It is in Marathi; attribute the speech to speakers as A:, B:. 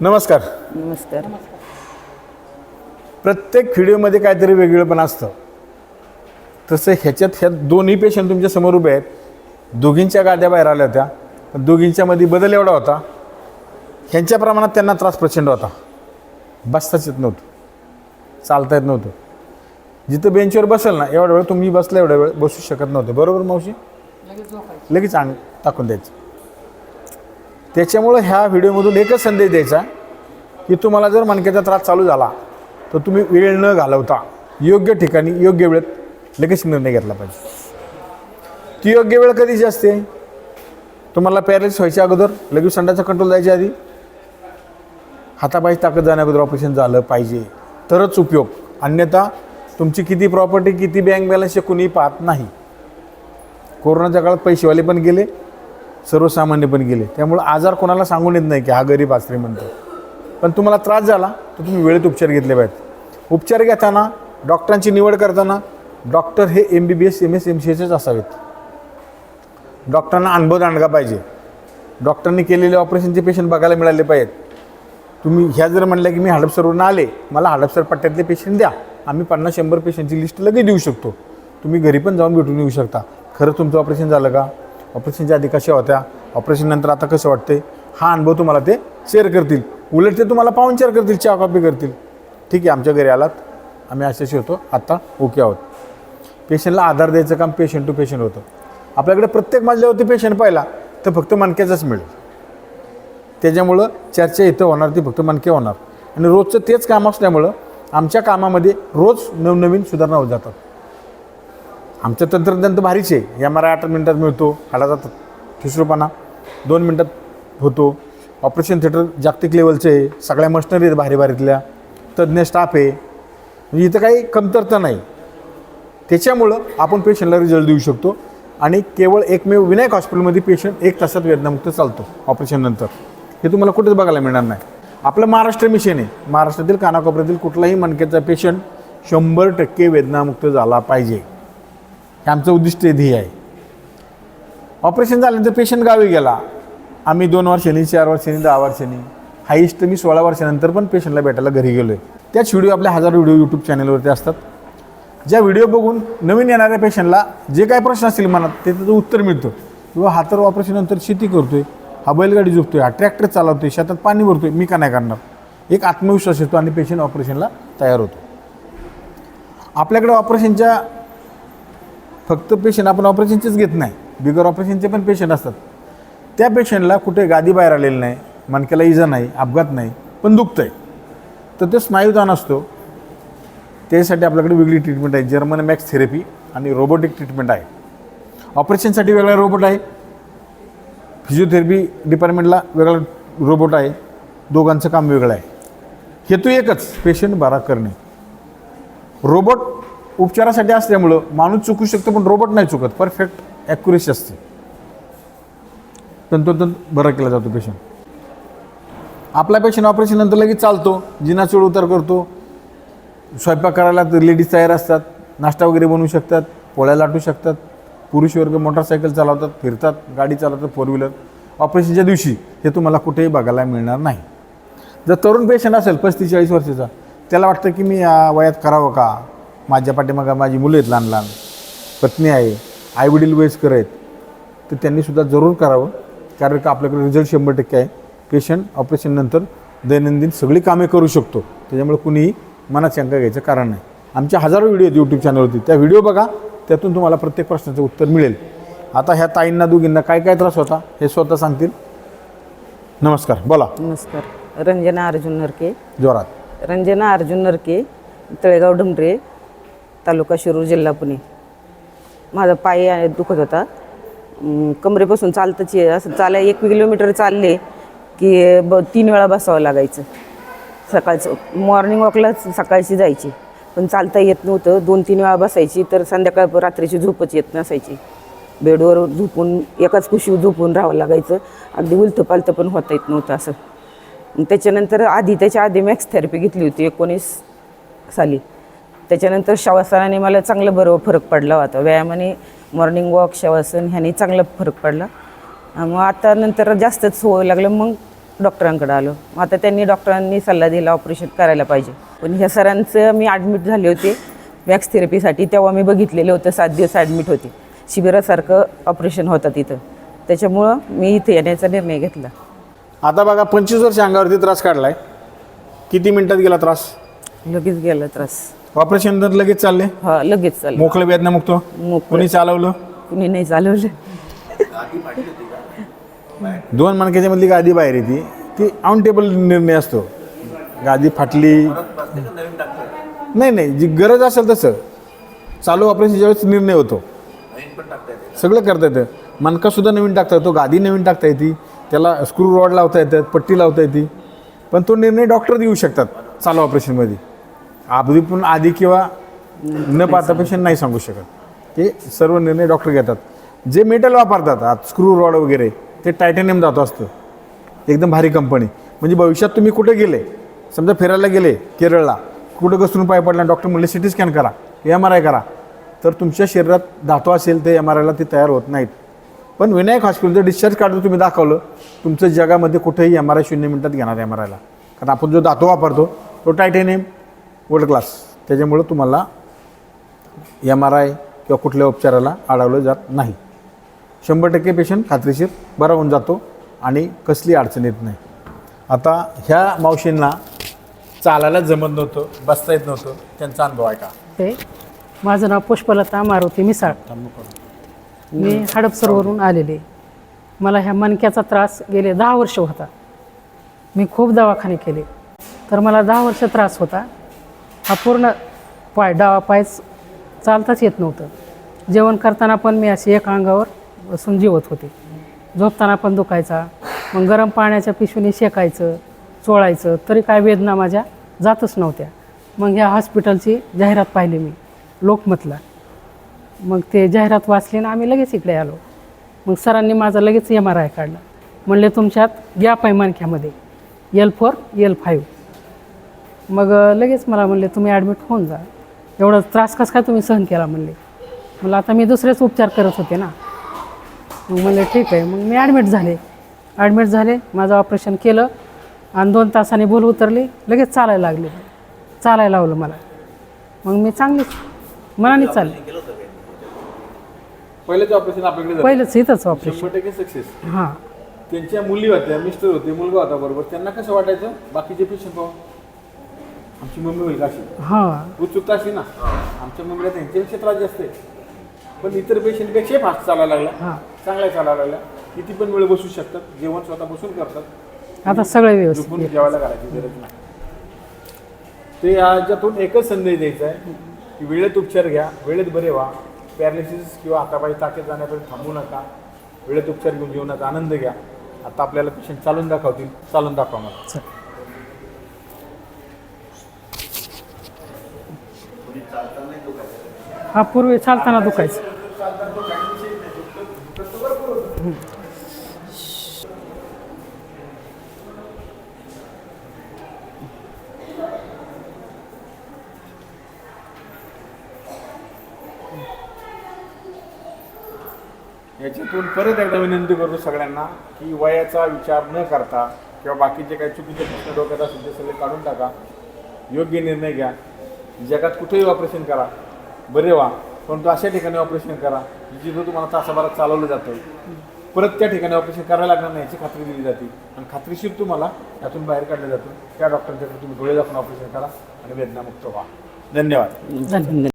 A: नमस्कार.
B: नमस्कार.
A: प्रत्येक व्हिडिओमध्ये काहीतरी वेगळंपण असतं. तसं ह्याच्यात ह्या दोन्ही पेशंट तुमच्यासमोर उभे आहेत. दोघींच्या गाद्या बाहेर आल्या होत्या. पण दोघींच्यामध्ये बदल एवढा होता. ह्यांच्या प्रमाणात त्यांना त्रास प्रचंड होता. बसताच येत नव्हतं. चालता येत नव्हतं. जिथं बेंचवर बसेल ना एवढा वेळ तुम्ही बसला एवढा वेळ बसू शकत नव्हते. बरोबर मावशी? लगेच अंग टाकून द्यायचं. त्याच्यामुळं ह्या व्हिडिओमधून एकच संदेश द्यायचा की तुम्हाला जर मणक्याचा त्रास चालू झाला तर तुम्ही वेळ न घालवता योग्य ठिकाणी योग्य वेळेत लगेच निर्णय घेतला पाहिजे. ती योग्य वेळ कधीची असते? तुम्हाला पॅरेलिस व्हायच्या अगोदर लगेच संडाचा कंट्रोल द्यायच्या आधी? हातापायची ताकद जाण्या अगोदर ऑपरेशन झालं पाहिजे. तरच उपयोग. अन्यथा तुमची किती प्रॉपर्टी किती बँक बॅलन्स हे कुणी पाहत नाही. कोरोनाच्या काळात पैसेवाले पण गेले सर्वसामान्य पण गेले. त्यामुळं आजार कोणाला सांगून येत नाही की हा गरीब आश्रय म्हणतो. पण तुम्हाला त्रास झाला तर तुम्ही वेळेत उपचार घेतले पाहिजेत. उपचार घेताना डॉक्टरांची निवड करताना डॉक्टर हे M B B S M S M C H असावेत. डॉक्टरांना अनुभव दांडगा पाहिजे. डॉक्टरांनी केलेले ऑपरेशनचे पेशंट बघायला मिळाले पाहिजेत. तुम्ही ह्या जर म्हणल्या की मी हडपसरवरून आले मला हडपसर पट्ट्यातले पेशंट द्या. आम्ही पन्नास शंभर पेशंटची लिस्ट लगेच देऊ शकतो. तुम्ही घरी पण जाऊन भेटून येऊ शकता. खरं तुमचं ऑपरेशन झालं का? ऑपरेशनच्या आधी कशा होत्या ऑपरेशननंतर आता कसं वाटते हा अनुभव तुम्हाला ते शेअर करतील. उलट ते तुम्हाला पाहून शेअर करतील चहा कॉपी करतील. ठीक आहे आमच्या घरी आलात. आम्ही अशाशी होतो. आत्ता ओके आहोत. पेशंटला आधार द्यायचं काम पेशंट टू पेशंट होतं. आपल्याकडे प्रत्येक मजल्यावरती पेशंट पाहिला तर फक्त मणक्याचाच मिळेल. त्याच्यामुळं चर्चा इथं होणार ती फक्त मणके होणार. आणि रोजचं तेच काम असल्यामुळं आमच्या कामामध्ये रोज नवनवीन सुधारणा होत जातात. आमचं तंत्रज्ञान तर भारीच आहे. एम आर आय आठ मिनटात मिळतो हाडाचा ठिसरूपणा दोन मिनटात होतो. ऑपरेशन थिएटर जागतिक लेवलचं आहे. सगळ्या मशनरी आहेत भारी भारीतल्या. तज्ज्ञ स्टाफ आहे. म्हणजे इथं काही कमतरता नाही. त्याच्यामुळं आपण पेशंटला रिझल्ट देऊ शकतो. आणि केवळ एकमेव विनायक हॉस्पिटलमध्ये पेशंट एक तासात वेदनामुक्त चालतो ऑपरेशननंतर हे तुम्हाला कुठेच बघायला मिळणार नाही. आपलं महाराष्ट्र मिशन आहे. महाराष्ट्रातील कानाकोपऱ्यातील कुठलाही मणक्याचा पेशंट शंभर टक्के वेदनामुक्त झाला पाहिजे. हे आमचं उद्दिष्ट ध्येय आहे. ऑपरेशन झाल्यानंतर पेशंट गावी गेला. आम्ही दोन वर्षांनी चार वर्षांनी दहा वर्षांनी हाईस्ट मी सोळा वर्षानंतर पण पेशंटला भेटायला घरी गेलो आहे त्याच व्हिडिओ आपल्या हजार व्हिडिओ यूट्यूब चॅनलवरती असतात. ज्या व्हिडिओ बघून नवीन येणाऱ्या पेशंटला जे काय प्रश्न असतील मनात ते त्याचं उत्तर मिळतं. किंवा हा तर ऑपरेशननंतर शेती करतोय हा बैलगाडी झोपतोय हा ट्रॅक्टर चालवतोय शेतात पाणी भरतोय मी का नाही करणार? एक आत्मविश्वास येतो आणि पेशंट ऑपरेशनला तयार होतो. आपल्याकडे ऑपरेशनच्या फक्त पेशंट आपण ऑपरेशनचेच घेत नाही. बिगर ऑपरेशनचे पण पेशंट असतात. त्या पेशंटला कुठे गादी बाहेर आलेलं नाही मणक्याला इजा नाही अपघात नाही पण दुखतं आहे तर ते स्नायुदान असतो. त्यासाठी आपल्याकडे वेगळी ट्रीटमेंट आहे. जर्मन मॅक्स थेरपी आणि रोबोटिक ट्रीटमेंट आहे. ऑपरेशनसाठी वेगळा रोबोट आहे. फिजिओथेरपी डिपार्टमेंटला वेगळा रोबोट आहे. दोघांचं काम वेगळं आहे. हेतू एकच पेशंट बरा करणे. रोबोट उपचारासाठी असल्यामुळं माणूस चुकू शकतो पण रोबोट नाही चुकत. परफेक्ट ॲक्युरेसी असते. तंतोतंत बरा केला जातो पेशंट आपला पेशंट ऑपरेशननंतर लगेच चालतो जिना चढ उतार करतो. स्वयंपाक करायला तर लेडीज तयार असतात नाश्ता वगैरे बनवू शकतात पोळ्या लाटू शकतात पुरुष वर्ग मोटरसायकल चालवतात फिरतात गाडी चालवतात फोर व्हीलर ऑपरेशनच्या दिवशी हे तुम्हाला कुठेही बघायला मिळणार नाही. जर तरुण पेशंट असेल पस्तीस चाळीस वर्षाचा त्याला वाटतं की मी या वयात करावं का? माझ्या पाठीमागा माझी मुलं आहेत लहान लहान. पत्नी आहे आईवडील वयस्कर आहेत. तर त्यांनीसुद्धा जरूर करावं. कारण का आपल्याकडे रिझल्ट शंभर टक्के आहे. पेशंट ऑपरेशननंतर दैनंदिन सगळी कामे करू शकतो. त्याच्यामुळे कुणीही मनात शंका घ्यायचं कारण नाही. आमच्या हजारो व्हिडिओ आहेत यूट्यूब चॅनलवरती त्या व्हिडिओ बघा. त्यातून तुम्हाला प्रत्येक प्रश्नाचं उत्तर मिळेल. आता ह्या ताईंना दोघींना काय काय त्रास होता हे स्वतः सांगतील. नमस्कार. बोला.
B: नमस्कार. रंजना अर्जुन नरके.
A: जोरात.
B: रंजना अर्जुन नरके तळेगाव डुमरे तालुका शिरूर जिल्हा पुणे. माझा पाय दुखत होता. कमरेपासून चालतच असं चालाय एक किलोमीटर चालले की ब तीन वेळा बसावं लागायचं. सकाळचं मॉर्निंग वॉकलाच सकाळची जायची. पण चालता येत नव्हतं. दोन तीन वेळा बसायची तर संध्याकाळ रात्रीची झोपच येत नसायची. बेडवर झोपून एकाच कुशी झोपून राहावं लागायचं. अगदी उलतं पालतं पण होता येत नव्हतं असं. त्याच्यानंतर आधी त्याच्या आधी मॅक्स थेरपी घेतली होती एकोणीस साली. त्याच्यानंतर शवासनाने मला चांगलं बरोबर फरक पडला होता. व्यायामाने मॉर्निंग वॉक शवासन ह्याने चांगला फरक पडला. मग आता नंतर जास्तच होऊ लागलं मग डॉक्टरांकडे आलो. मग आता त्यांनी डॉक्टरांनी सल्ला दिला ऑपरेशन करायला पाहिजे. पण ह्या सरांचं मी ॲडमिट झाले होते वॅक्स थेरपीसाठी तेव्हा मी बघितलेलं होतं सात दिवस ॲडमिट होते. शिबिरासारखं ऑपरेशन होतं तिथं. त्याच्यामुळं मी इथे येण्याचा निर्णय घेतला.
A: आता बघा पंचवीस वर्ष अंगावरती त्रास काढलाय. किती मिनिटात गेला त्रास?
B: लगेच गेला त्रास.
A: ऑपरेशन नंतर लगेच चालले?
B: हा लगेच चाललं.
A: मोकळं वेदना मुक्त?
B: मोकळं.
A: कोणी चालवलं?
B: कुणी नाही चालवलं.
A: दोन मणक्याच्या मधली गादी बाहेर येते ती. ऑन टेबल निर्णय असतो. गादी फाटली. नाही नाही जी गरज असेल तसं. चालू ऑपरेशनच्या वेळेस निर्णय होतो. सगळं करता येतं. मणका सुद्धा नवीन टाकता येतो गादी नवीन टाकता येते. त्याला स्क्रू रॉड लावता येतात पट्टी लावता येते. पण तो निर्णय डॉक्टर देऊ शकतात चालू ऑपरेशनमध्ये आधी पण आधी किंवा न पाहता पेशंट नाही सांगू शकत. ते सर्व निर्णय डॉक्टर घेतात. जे मेटल वापरतात आत स्क्रू रॉड वगैरे ते टायटॅनियम जातो असतं. एकदम भारी कंपनी. म्हणजे भविष्यात तुम्ही कुठे गेले समजा फिरायला गेले केरळला कुठं घसरून पाय पडला डॉक्टर म्हणले सी टी स्कॅन करा एम आर आय करा तर तुमच्या शरीरात धातू असेल ते एम आर आयला ते तयार होत नाहीत. पण विनायक हॉस्पिटलचं डिस्चार्ज कार्ड तुम्ही दाखवलं तुमचं जगामध्ये कुठेही एम आर आय शून्य मिनिटात घेणार एम आर आयला कारण आपण जो धातू वापरतो तो टायटॅनियम वर्ल्ड क्लास त्याच्यामुळं तुम्हाला एम आर आय किंवा कुठल्या उपचाराला अडवलं जात नाही. शंभर टक्के पेशंट खात्रीशीर बरा होऊन जातो आणि कसली अडचण येत नाही. आता ह्या मावशींना चालायला जमत नव्हतं बसता येत नव्हतं. त्यांचा अनुभव आहे का?
C: ते माझं नाव पुष्पलता मारुती मिसाळ. मी हडपसरवरून आलेले. मला ह्या मणक्याचा त्रास गेले दहा वर्ष होता. मी खूप दवाखाने केले. तर मला दहा वर्ष त्रास होता. हा पूर्ण पाय डावा पायच चालताच येत नव्हतं. जेवण करताना पण मी अशी एका अंगावर बसून जेवत होते. झोपताना पण दुखायचा. मग गरम पाण्याच्या पिशवीने शेकायचं चोळायचं तरी काय वेदना माझ्या जातच नव्हत्या. मग ह्या हॉस्पिटलची जाहिरात पाहिली मी लोकमतला. मग ते जाहिरात वाचली ना आम्ही लगेच इकडे आलो. मग सरांनी माझा लगेच एम आर आय काढला. म्हणले तुमच्यात गॅप आहे मणक्यामध्ये एल फोर एल फाईव्ह मग लगेच मला म्हणले तुम्ही ॲडमिट होऊन जा. एवढा त्रास कसा काय तुम्ही सहन केला म्हणले. मला आता मी दुसरेच उपचार करत होते ना. मग म्हणले ठीक आहे. मग मी ॲडमिट झाले. ॲडमिट झाले माझं ऑपरेशन केलं आणि दोन तासांनी भूल उतरली लगेच चालायला लागले. चालायला लावलं मला. मग मी चांगलीच मनाने चालले.
A: पहिलेच ऑपरेशन आपल्याकडे झालं.
C: पहिलंच इथंच ऑपरेशन
A: शंभर टक्के सक्सेस
C: हां.
A: त्यांच्या मुली होत्या मिस्टर होते मुलगा होता बरोबर. त्यांना कसं वाटायचं? बाकीचे पेशंट आमची मम्मी होईल का अशी
C: हां
A: उत्सुकता अशी ना? आमच्या मम्मीला त्यांच्यापेक्षा त्रास जास्त आहे पण इतर पेशंटपेक्षा फास्ट चालायला लागला
C: हां.
A: चांगला चालायला लागला किती पण वेळ बसू शकतात. जेवण स्वतः बसून करतात.
C: आता सगळं व्यवस्थित
A: जेवायला घालायची गरज नाही. ते याच्यातून एकच संदेश द्यायचा आहे की वेळेत उपचार घ्या वेळेत बरे व्हा. पॅरालिसिस किंवा हातापायी ताकद जाण्यापर्यंत थांबू नका. वेळेत उपचार घेऊन जीवनाचा आनंद घ्या. आता आपल्याला पेशंट चालून दाखवतील. चालून दाखवा मला.
C: हा पूर्वी चालताना दुखायचं.
A: याच्यातून परत एकदा विनंती करतो सगळ्यांना की वयाचा विचार न करता किंवा बाकीचे काही चुकीचे प्रश्न डोक्यात असतील ते सगळे काढून टाका. योग्य निर्णय घ्या. जगात कुठेही ऑपरेशन करा. बरे व्हा. परंतु अशा ठिकाणी ऑपरेशन करा जिथं तुम्हाला तासाभरात चालवलं जातं. परत त्या ठिकाणी ऑपरेशन करायला लागणार नाही याची खात्री दिली जाते. आणि खात्रीशीर तुम्हाला त्यातून बाहेर काढलं जातं. त्या डॉक्टरच्याकडे तुम्ही डोळे दाखवून ऑपरेशन करा आणि वेदनामुक्त व्हा. धन्यवाद.
B: धन्यवाद.